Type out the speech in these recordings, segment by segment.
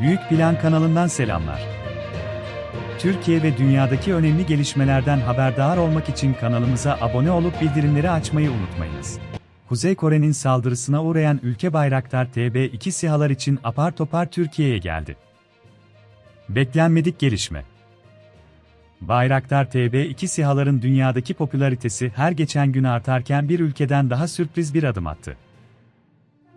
Büyük Plan kanalından selamlar. Türkiye ve dünyadaki önemli gelişmelerden haberdar olmak için kanalımıza abone olup bildirimleri açmayı unutmayınız. Kuzey Kore'nin saldırısına uğrayan ülke Bayraktar TB2 SİHA'lar için apar topar Türkiye'ye geldi. Beklenmedik gelişme. Bayraktar TB2 SİHA'ların dünyadaki popülaritesi her geçen gün artarken bir ülkeden daha sürpriz bir adım attı.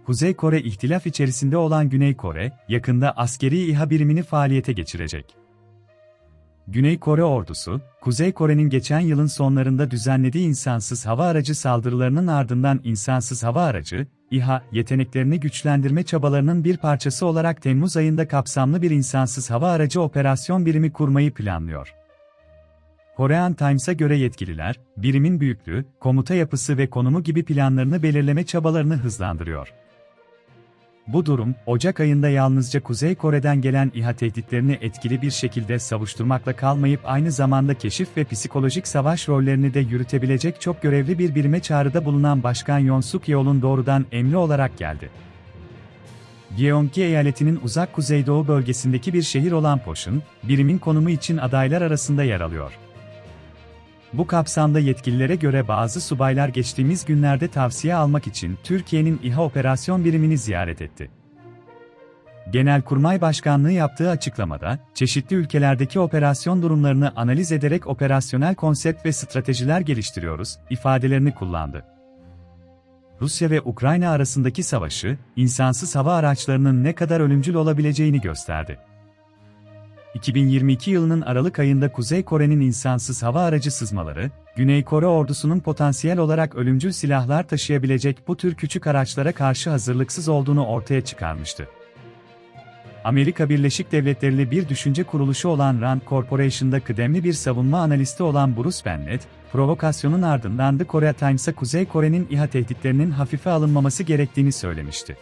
Kuzey Kore ihtilaf içerisinde olan Güney Kore, yakında askeri İHA birimini faaliyete geçirecek. Güney Kore ordusu, Kuzey Kore'nin geçen yılın sonlarında düzenlediği insansız hava aracı saldırılarının ardından insansız hava aracı, İHA, yeteneklerini güçlendirme çabalarının bir parçası olarak Temmuz ayında kapsamlı bir insansız hava aracı operasyon birimi kurmayı planlıyor. Korean Times'a göre yetkililer, birimin büyüklüğü, komuta yapısı ve konumu gibi planlarını belirleme çabalarını hızlandırıyor. Bu durum, Ocak ayında yalnızca Kuzey Kore'den gelen İHA tehditlerini etkili bir şekilde savuşturmakla kalmayıp aynı zamanda keşif ve psikolojik savaş rollerini de yürütebilecek çok görevli bir birime çağrıda bulunan Başkan Yoon Suk Yeol'un doğrudan emri olarak geldi. Gyeonggi eyaletinin uzak kuzeydoğu bölgesindeki bir şehir olan Poş'un, birimin konumu için adaylar arasında yer alıyor. Bu kapsamda yetkililere göre bazı subaylar geçtiğimiz günlerde tavsiye almak için Türkiye'nin İHA operasyon birimini ziyaret etti. Genelkurmay Başkanlığı yaptığı açıklamada, çeşitli ülkelerdeki operasyon durumlarını analiz ederek operasyonel konsept ve stratejiler geliştiriyoruz, ifadelerini kullandı. Rusya ve Ukrayna arasındaki savaşı, insansız hava araçlarının ne kadar ölümcül olabileceğini gösterdi. 2022 yılının Aralık ayında Kuzey Kore'nin insansız hava aracı sızmaları, Güney Kore ordusunun potansiyel olarak ölümcül silahlar taşıyabilecek bu tür küçük araçlara karşı hazırlıksız olduğunu ortaya çıkarmıştı. Amerika Birleşik Devletleri'li bir düşünce kuruluşu olan Rand Corporation'da kıdemli bir savunma analisti olan Bruce Bennett, provokasyonun ardından The Korea Times'a Kuzey Kore'nin İHA tehditlerinin hafife alınmaması gerektiğini söylemişti.